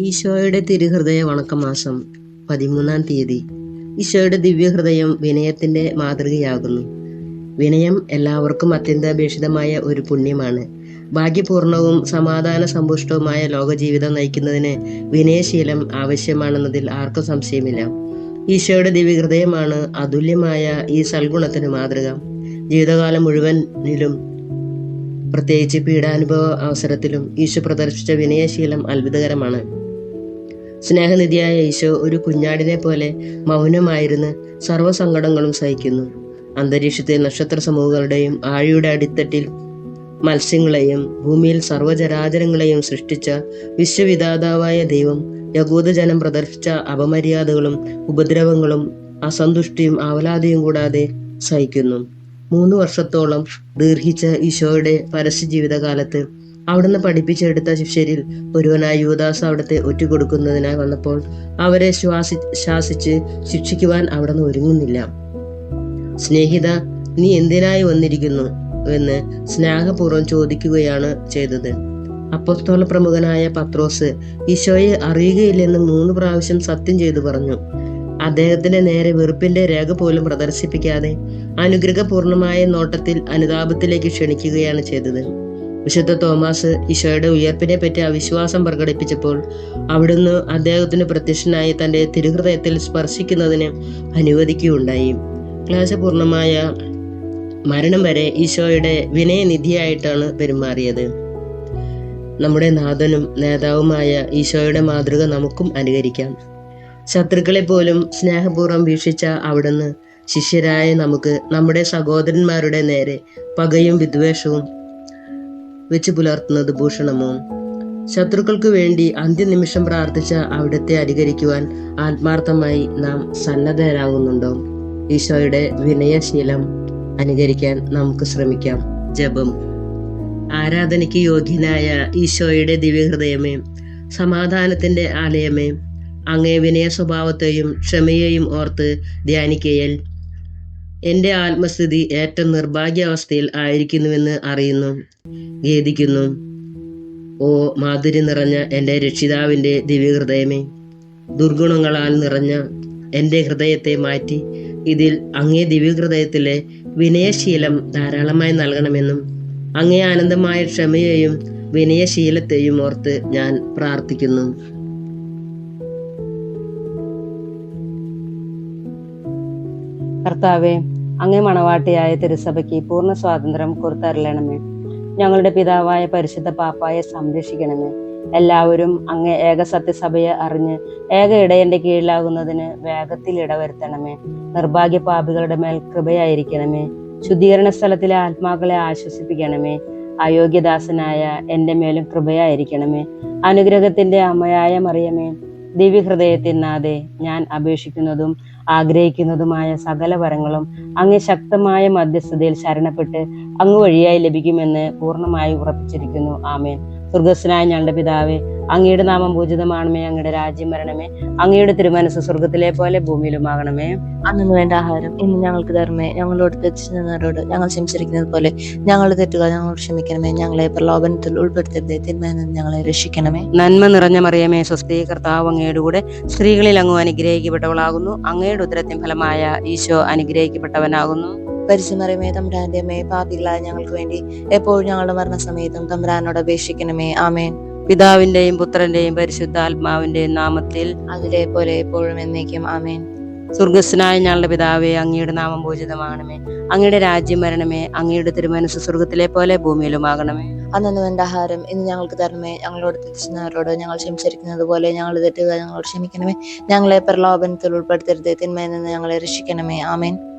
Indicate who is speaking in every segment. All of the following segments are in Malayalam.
Speaker 1: ഈശോയുടെ തിരുഹൃദയ വണക്കമാസം പതിമൂന്നാം തീയതി. ഈശോയുടെ ദിവ്യഹൃദയം വിനയത്തിന്റെ മാതൃകയാകുന്നു. വിനയം എല്ലാവർക്കും അത്യന്താപേക്ഷിതമായ ഒരു പുണ്യമാണ്. ഭാഗ്യപൂർണവും സമാധാന സമ്പുഷ്ടവുമായ ലോകജീവിതം നയിക്കുന്നതിന് വിനയശീലം ആവശ്യമാണെന്നതിൽ ആർക്കും സംശയമില്ല. ഈശോയുടെ ദിവ്യഹൃദയമാണ് അതുല്യമായ ഈ സൽഗുണത്തിന് മാതൃക. ജീവിതകാലം മുഴുവനിലും പ്രത്യേകിച്ച് പീഡാനുഭവ അവസരത്തിലും ഈശോ പ്രദർശിച്ച വിനയശീലം അത്ഭുതകരമാണ്. സ്നേഹനിധിയായ ഈശോ ഒരു കുഞ്ഞാടിനെ പോലെ മൗനമായിരുന്ന് സർവസങ്കടങ്ങളും സഹിക്കുന്നു. അന്തരീക്ഷത്തെ നക്ഷത്ര സമൂഹങ്ങളുടെയും ആഴിയുടെ അടിത്തട്ടിൽ മത്സ്യങ്ങളെയും ഭൂമിയിൽ സർവചരാചരങ്ങളെയും സൃഷ്ടിച്ച വിശ്വവിധാതാവായ ദൈവം യകൂദജനം പ്രദർശിച്ച അപമര്യാദകളും ഉപദ്രവങ്ങളും അസന്തുഷ്ടിയും ആവലാതിയും കൂടാതെ സഹിക്കുന്നു. മൂന്ന് വർഷത്തോളം ദീർഘിച്ച ഈശോയുടെ പരസ്യ ജീവിതകാലത്ത് അവിടുന്ന് പഠിപ്പിച്ചെടുത്ത ശിഷ്യരിൽ ഒരുവനായ യുവദാസ് അവിടുത്തെ ഒറ്റുകൊടുക്കുന്നതിനായി വന്നപ്പോൾ അവരെ ശ്വാസി ശാസിച്ച് ശിക്ഷിക്കുവാൻ അവിടുന്ന് ഒരുങ്ങുന്നില്ല. സ്നേഹിത നീ എന്തിനായി വന്നിരിക്കുന്നു? എന്ന് സ്നേഹപൂർവം ചോദിക്കുകയാണ് ചെയ്തത്. അപ്പസ്തോല പ്രമുഖനായ പത്രോസ് ഈശോയെ അറിയുകയില്ലെന്ന് മൂന്ന് പ്രാവശ്യം സത്യം ചെയ്തു പറഞ്ഞു. അദ്ദേഹത്തിന്റെ നേരെ വെറുപ്പിന്റെ രേഖ പോലും പ്രദർശിപ്പിക്കാതെ അനുഗ്രഹപൂർണമായ നോട്ടത്തിൽ അനുതാപത്തിലേക്ക് ക്ഷണിക്കുകയാണ് ചെയ്തത്. വിശുദ്ധ തോമസ് ഈശോയുടെ ഉയർപ്പിനെ പറ്റി അവിശ്വാസം പ്രകടിപ്പിച്ചപ്പോൾ അവിടുന്ന് അദ്ദേഹത്തിന് പ്രത്യക്ഷനായി തന്റെ തിരുഹൃദയത്തിൽ സ്പർശിക്കുന്നതിന് അനുവദിക്കുകയുണ്ടായി. ക്ലേശപൂർണമായ മരണം വരെ ഈശോയുടെ വിനയനിധിയായിട്ടാണ് പെരുമാറിയത്. നമ്മുടെ നാഥനും നേതാവുമായ ഈശോയുടെ മാതൃക നമുക്കും അനുകരിക്കാം. ശത്രുക്കളെ പോലും സ്നേഹപൂർവം വീക്ഷിച്ച അവിടുന്ന് ശിഷ്യരായ നമുക്ക് നമ്മുടെ സഹോദരന്മാരുടെ നേരെ പകയും വിദ്വേഷവും വെച്ച് പുലർത്തുന്നത് ഭൂഷണമോ? ശത്രുക്കൾക്ക് വേണ്ടി അന്ത്യനിമിഷം പ്രാർത്ഥിച്ച അവിടത്തെ അനുകരിക്കുവാൻ ആത്മാർത്ഥമായി നാം സന്നദ്ധരാകുന്നുണ്ടോ? ഈശോയുടെ വിനയശീലം അനുകരിക്കാൻ നമുക്ക് ശ്രമിക്കാം. ജപം. ആരാധനയ്ക്ക് യോഗ്യനായ ഈശോയുടെ ദിവ്യഹൃദയമേ സമാധാനത്തിന്റെ ആലയമേ അങ്ങേ വിനയ സ്വഭാവത്തെയും ക്ഷമയെയും ഓർത്ത് ധ്യാനിക്കയൽ എന്റെ ആത്മസ്ഥിതി ഏറ്റവും നിർഭാഗ്യാവസ്ഥയിൽ ആയിരിക്കുന്നുവെന്ന് അറിയുന്നു. ഖേദിക്കുന്നു. ഓ മാധുരി നിറഞ്ഞ എന്റെ രക്ഷിതാവിന്റെ ദിവ്യഹൃദയമേ ദുർഗുണങ്ങളാൽ നിറഞ്ഞ എന്റെ ഹൃദയത്തെ മാറ്റി ഇതിൽ അങ്ങേ ദിവ്യഹൃദയത്തിലെ വിനയശീലം ധാരാളമായി നൽകണമെന്നും അങ്ങേ ആനന്ദമായ ക്ഷമയെയും വിനയശീലത്തെയും ഓർത്ത് ഞാൻ പ്രാർത്ഥിക്കുന്നു.
Speaker 2: കർത്താവെ അങ്ങേ മണവാട്ടിയായ തിരുസഭയ്ക്ക് പൂർണ സ്വാതന്ത്ര്യം കൊടുത്തരളണമേ ഞങ്ങളുടെ പിതാവായ പരിശുദ്ധ പാപ്പായെ സംരക്ഷിക്കണമേ. എല്ലാവരും അങ്ങേ ഏക സത്യസഭയെ അറിഞ്ഞ് ഏക ഇടയന്റെ കീഴിലാകുന്നതിന് വേഗത്തിൽ ഇടവരുത്തണമേ. നിർഭാഗ്യ പാപികളുടെ മേൽ കൃപയായിരിക്കണമേ. ശുദ്ധീകരണ സ്ഥലത്തിലെ ആത്മാക്കളെ ആശ്വസിപ്പിക്കണമേ. അയോഗ്യദാസനായ എന്റെ മേലും കൃപയായിരിക്കണമേ. അനുഗ്രഹത്തിന്റെ അമ്മയായ മറിയമേ ദിവ്യഹൃദയത്തിനാതെ ഞാൻ അപേക്ഷിക്കുന്നതും ആഗ്രഹിക്കുന്നതുമായ സകല വരങ്ങളും അങ്ങ് ശക്തമായ മധ്യസ്ഥതയിൽ ശരണപ്പെട്ട് അങ്ങ് വഴിയായി ലഭിക്കുമെന്ന് പൂർണമായി ഉറപ്പിച്ചിരിക്കുന്നു. ആമേൻ. സ്വർഗസ്വനായ ഞങ്ങളുടെ പിതാവേ അങ്ങയുടെ നാമം പൂജിതമാണമേ അങ്ങയുടെ രാജ്യം വരണമേ അങ്ങയുടെ തിരുമനസ് സ്വർഗത്തിലെ പോലെ ഭൂമിയിലുമാകണമേ.
Speaker 3: അന്നു വേണ്ട ആഹാരം ഇന്ന് ഞങ്ങൾക്ക് തരണമേ. ഞങ്ങളോട് തെറ്റിച്ചവരോട് ഞങ്ങൾ ക്ഷമിച്ചിരിക്കുന്നത് പോലെ ഞങ്ങൾ തെറ്റുക ഞങ്ങളോട് ക്ഷമിക്കണമേ. ഞങ്ങളെ പ്രലോഭനത്തിൽ ഉൾപ്പെടുത്തരുതേ. തിന്മയിൽ ഞങ്ങളെ രക്ഷിക്കണമേ.
Speaker 2: നന്മ നിറഞ്ഞ മറിയമേ സ്വസ്തി കർത്താവ് അങ്ങയുടെ കൂടെ സ്ത്രീകളിൽ അങ്ങ് അനുഗ്രഹിക്കപ്പെട്ടവളാകുന്നു. അങ്ങയുടെ ഉദരത്തിൻ ഫലമായ ഈശോ അനുഗ്രഹിക്കപ്പെട്ടവനാകുന്നു.
Speaker 3: പരിശുമറിയമേ തമ്പ്രാന്റെ അമ്മേ പാപികളായ ഞങ്ങൾക്ക് വേണ്ടി എപ്പോഴും ഞങ്ങളുടെ മരണസമയത്തും തമ്പ്രാനോട് അപേക്ഷിക്കണമേ. ആമേൻ.
Speaker 2: പിതാവിന്റെയും പുത്രന്റെയും പരിശുദ്ധാത്മാവിന്റെയും നാമത്തിൽ
Speaker 3: അതിലെ പോലെ എപ്പോഴും എന്നേക്കും. ആമേൻ.
Speaker 2: സ്വർഗസ്നായ ഞങ്ങളുടെ പിതാവേ അങ്ങയുടെ നാമം പൂജിതമാകണമേ അങ്ങയുടെ രാജ്യം വരണമേ. അങ്ങയുടെ തിരുമനസ് സ്വർഗത്തിലെ പോലെ ഭൂമിയിലുമാകണമേ.
Speaker 3: അന്നു വേണ്ട ആഹാരം ഇന്ന് ഞങ്ങൾക്ക് തരണമേ. ഞങ്ങളോട് തെറ്റിച്ചവരോട് ഞങ്ങൾ ക്ഷമിച്ചിരിക്കുന്നത് പോലെ ഞങ്ങൾ തെറ്റുക ഞങ്ങളോട് ക്ഷമിക്കണമേ. ഞങ്ങളെ പ്രലോഭനത്തിൽ ഉൾപ്പെടുത്തരുത്. തിന്മയിൽ നിന്ന് ഞങ്ങളെ രക്ഷിക്കണമേ. ആമേൻ.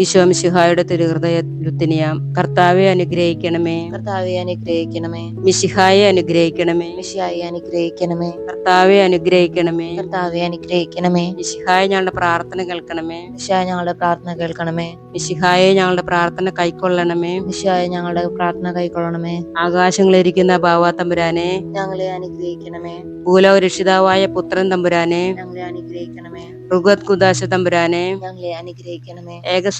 Speaker 2: ഈശോ മിശിഹായുടെ തിരുഹൃദയ ലുത്തിനിയാം കർത്താവെ അനുഗ്രഹിക്കണമേ.
Speaker 3: കർത്താവെ അനുഗ്രഹിക്കണമേ.
Speaker 2: മിശിഹായെ അനുഗ്രഹിക്കണമേ.
Speaker 3: മിശിഹായി അനുഗ്രഹിക്കണമേ.
Speaker 2: കർത്താവെ അനുഗ്രഹിക്കണമേ.
Speaker 3: കർത്താവെ അനുഗ്രഹിക്കണമേ.
Speaker 2: മിശിഹായെ ഞങ്ങളുടെ പ്രാർത്ഥന കേൾക്കണമേ.
Speaker 3: മിശിഹായ ഞങ്ങളുടെ പ്രാർത്ഥന കേൾക്കണമേ.
Speaker 2: മിശിഹായെ ഞങ്ങളുടെ പ്രാർത്ഥന കൈക്കൊള്ളണമേ.
Speaker 3: മിശിഹായ ഞങ്ങളുടെ പ്രാർത്ഥന കൈക്കൊള്ളണമേ.
Speaker 2: ആകാശങ്ങളിരിക്കുന്ന ബാവാ തമ്പുരാനെ.
Speaker 3: ഞങ്ങളെ അനുഗ്രഹിക്കണമേ.
Speaker 2: ഭൂലോ രക്ഷിതാവായ പുത്രൻ തമ്പുരാനെ.
Speaker 3: ഞങ്ങളെ അനുഗ്രഹിക്കണമേ.
Speaker 2: ഋഗത് കുദാശ തമ്പുരാനെ.
Speaker 3: ഞങ്ങളെ അനുഗ്രഹിക്കണമേ.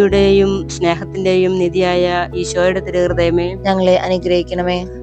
Speaker 2: നീതിയുടെയും സ്നേഹത്തിന്റെയും നിധിയായ ഈശോയുടെ തിരുഹൃദയമേ
Speaker 3: ഞങ്ങളെ അനുഗ്രഹിക്കണമേ.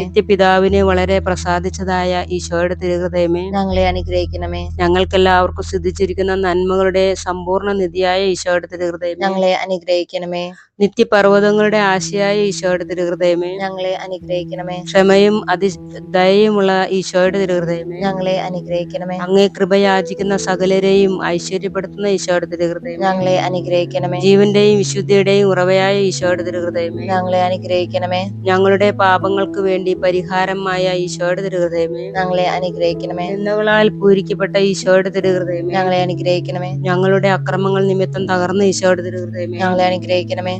Speaker 2: നിത്യപിതാവിനെ വളരെ പ്രസാദിച്ചതായ ഈശോയുടെ തിരുഹൃദയമേ
Speaker 3: ഞങ്ങളെ അനുഗ്രഹിക്കണമേ.
Speaker 2: ഞങ്ങൾക്കെല്ലാവർക്കും സിദ്ധിച്ചിരിക്കുന്ന നന്മകളുടെ സമ്പൂർണ നിധിയായ ഈശോയുടെ തിരുഹൃദയം
Speaker 3: ഞങ്ങളെ അനുഗ്രഹിക്കണമേ.
Speaker 2: നിത്യപർവതങ്ങളുടെ ആശയായ ഈശോയുടെ തിരുഹൃദയമേ.
Speaker 3: ഞങ്ങളെ അനുഗ്രഹിക്കണമേ.
Speaker 2: ക്ഷമയും അതി ദയയുമുള്ള ഈശോയുടെ തിരുഹൃദയമേ.
Speaker 3: ഞങ്ങളെ അനുഗ്രഹിക്കണമേ.
Speaker 2: അങ്ങേ കൃപയാചിക്കുന്ന സകലരെയും ഐശ്വര്യപ്പെടുത്തുന്ന ഈശോയുടെ തിരുഹൃദയം
Speaker 3: ഞങ്ങളെ അനുഗ്രഹിക്കണമേ.
Speaker 2: ജീവന്റെയും വിശുദ്ധിയുടെയും ഉറവയായ ഈശോയുടെ തിരുഹൃദയമേ.
Speaker 3: ഞങ്ങളെ അനുഗ്രഹിക്കണമേ.
Speaker 2: ഞങ്ങളുടെ പാപങ്ങൾക്ക് വേണ്ടി പരിഹാരമായ ഈശോയുടെ തിരുഹൃദയമേ.
Speaker 3: ഞങ്ങളെ അനുഗ്രഹിക്കണമേ.
Speaker 2: ചിന്തകളാൽ പൂരിക്കപ്പെട്ട ഈശോയുടെ തിരുഹൃദയമേ.
Speaker 3: ഞങ്ങളെ അനുഗ്രഹിക്കണമേ.
Speaker 2: ഞങ്ങളുടെ അക്രമങ്ങൾ നിമിത്തം തകർന്ന ഈശോയുടെ തിരുഹൃദയമേ.
Speaker 3: ഞങ്ങളെ അനുഗ്രഹിക്കണമേ.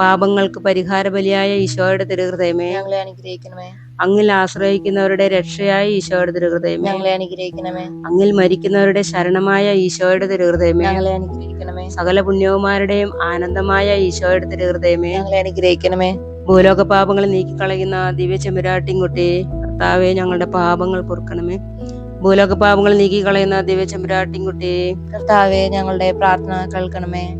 Speaker 2: പാപങ്ങൾക്ക് പരിഹാര ബലിയായ ഈശോയുടെ തിരുഹൃദയമേ.
Speaker 3: ഞങ്ങളെ അനുഗ്രഹിക്കണമേ.
Speaker 2: അങ്ങിൽ ആശ്രയിക്കുന്നവരുടെ രക്ഷയായ ഈശോയുടെ തിരുഹൃദയമേ.
Speaker 3: ഞങ്ങളെ അനുഗ്രഹിക്കണമേ.
Speaker 2: അങ്ങിൽ മരിക്കുന്നവരുടെ ശരണമായ ഈശോയുടെ തിരുഹൃദയമേ.
Speaker 3: ഞങ്ങളെ അനുഗ്രഹിക്കണമേ.
Speaker 2: സകല പുണ്യവുമാരുടെയും ആനന്ദമായ ഈശോയുടെ തിരുഹൃദയമേ.
Speaker 3: ഞങ്ങളെ അനുഗ്രഹിക്കണമേ.
Speaker 2: ഭൂലോക പാപങ്ങൾ നീക്കിക്കളയുന്ന ദിവ്യ ചെമ്പുരാട്ടിൻകുട്ടി കർത്താവെ ഞങ്ങളുടെ പാപങ്ങൾ പൊറുക്കണമേ. ഭൂലോക പാപങ്ങൾ നീക്കിക്കളയുന്ന ദിവ്യ ചെമ്പുരാട്ടിൻകുട്ടി
Speaker 3: കർത്താവെ ഞങ്ങളുടെ പ്രാർത്ഥന കേൾക്കണമേ.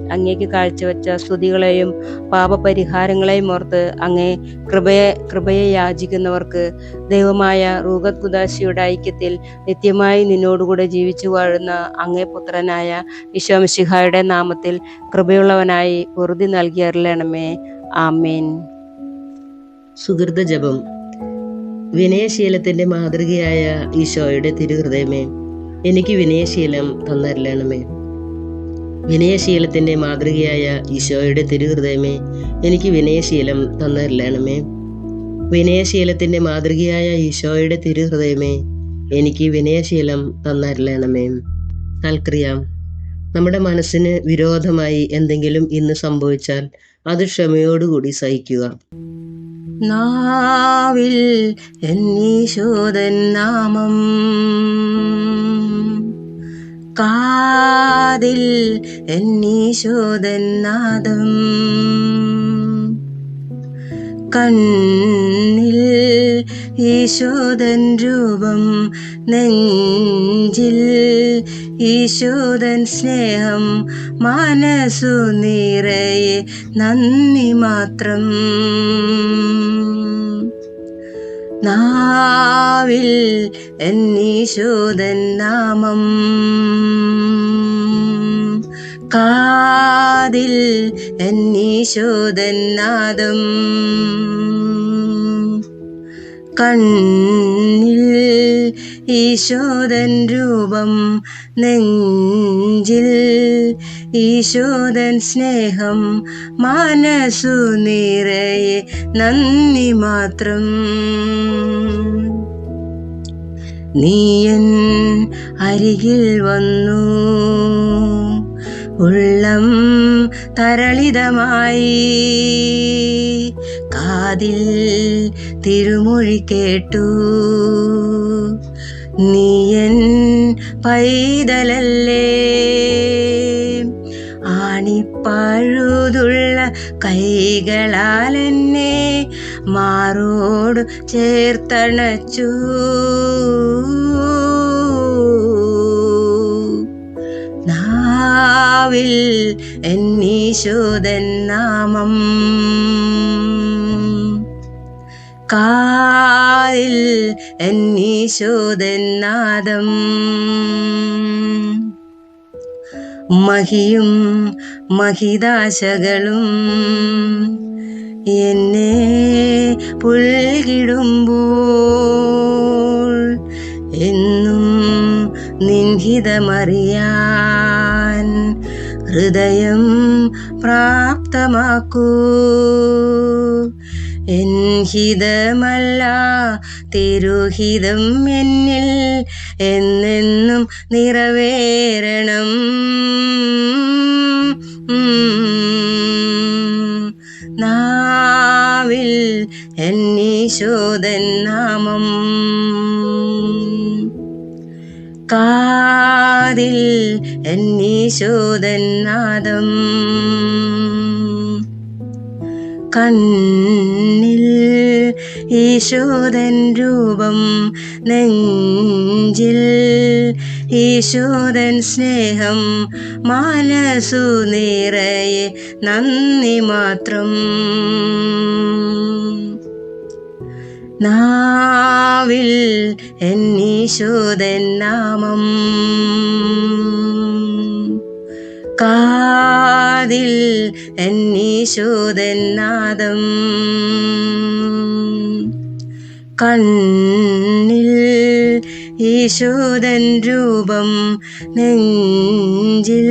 Speaker 2: അങ്ങേക്ക് കാഴ്ചവെച്ച സ്തുതികളെയും പാപപരിഹാരങ്ങളെയും ഓർത്ത് അങ്ങേ കൃപയെ കൃപയെ യാചിക്കുന്നവർക്ക് ദൈവമായ റൂഗത് ഗുദാശിയുടെ ഐക്യത്തിൽ നിത്യമായി നിന്നോടുകൂടെ ജീവിച്ചു വാഴുന്ന അങ്ങേ പുത്രനായ ഈശോമിശിഹായുടെ നാമത്തിൽ കൃപയുള്ളവനായി ഉറുതി നൽകി അരുളണമേ. ആമേൻ.
Speaker 1: സുഹൃത ജപം വിനയശീലത്തിന്റെ മാതൃകയായ ഈശോയുടെ തിരുഹൃദയമേ എനിക്ക് വിനയശീലം തന്നരലണമേ വിനയശീലത്തിന്റെ മാതൃകയായ ഈശോയുടെ തിരുഹൃദയമേ എനിക്ക് വിനയശീലം തന്നരണമേ വിനയശീലത്തിന്റെ മാതൃകയായ ഈശോയുടെ തിരുഹൃദയമേ എനിക്ക് വിനയശീലം തന്നരണമേ സൽക്രിയ നമ്മുടെ മനസ്സിന് വിരോധമായി എന്തെങ്കിലും ഇന്ന് സംഭവിച്ചാൽ അത് ക്ഷമയോടുകൂടി സഹിക്കുക.
Speaker 2: നാവിൽ എന്നീശോദൻ നാമം. കാതിൽ എന്നീശോദൻ നാദം കണ്ണിൽ ഈശോദൻ രൂപം നെഞ്ചിൽ ഈശോദൻ സ്നേഹം മനസ്സു നിറയെ നന്ദി മാത്രം. നാവിൽ എന്നീശോദൻ നാമം. കാതിൽ എന്നീശോദൻ നാദം. കണ്ണിൽ ഈശോദൻ രൂപം നെഞ്ചിൽ ഈശോദൻ സ്നേഹം മനസ്സു നിറയെ നന്ദി മാത്രം. നീയൻ അരികിൽ വന്നു. ഉള്ളം തരളിതമായി. കാതിൽ തിരുമൊഴി കേട്ടു. നീയൻ പൈതലല്ലേ? ആണിപ്പഴുതുള്ള കൈകളാൽ എന്നെ മാറോട് ചേർത്തണച്ചു. നാവിൽ എന്നീശോദൻ നാമം കാതിൽ എന്നീശോദൻ നാദം. മഹിയും മഹിദാശകളും എന്നെ പുൽകിടുമ്പോൾ എന്നും നിൻഹിതമറിയാൻ ഹൃദയം പ്രാപ്തമാക്കൂ. എൻഹിതമല്ല തിരുഹിതം എന്നിൽ എന്നെന്നും നിറവേറണം നാവിൽ എന്നീശോദൻ നാമം. കാതിൽ എന്നീശോദൻ നാദം. കണ്ണിൽ ഈശോദൻ രൂപം നെഞ്ചിൽ ഈശോദൻ സ്നേഹം മനസ്സു നിറയെ നന്ദി മാത്രം. നാവിൽ എന്നീശോദൻ നാമം. കാതിൽ എന്നീശോദൻ നാദം കണ്ണിൽ ഈശോദൻ രൂപം നെഞ്ചിൽ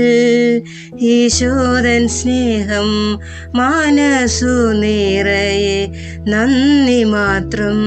Speaker 2: ഈശോദൻ സ്നേഹം മനസ്സു നിറയെ നന്ദി മാത്രം.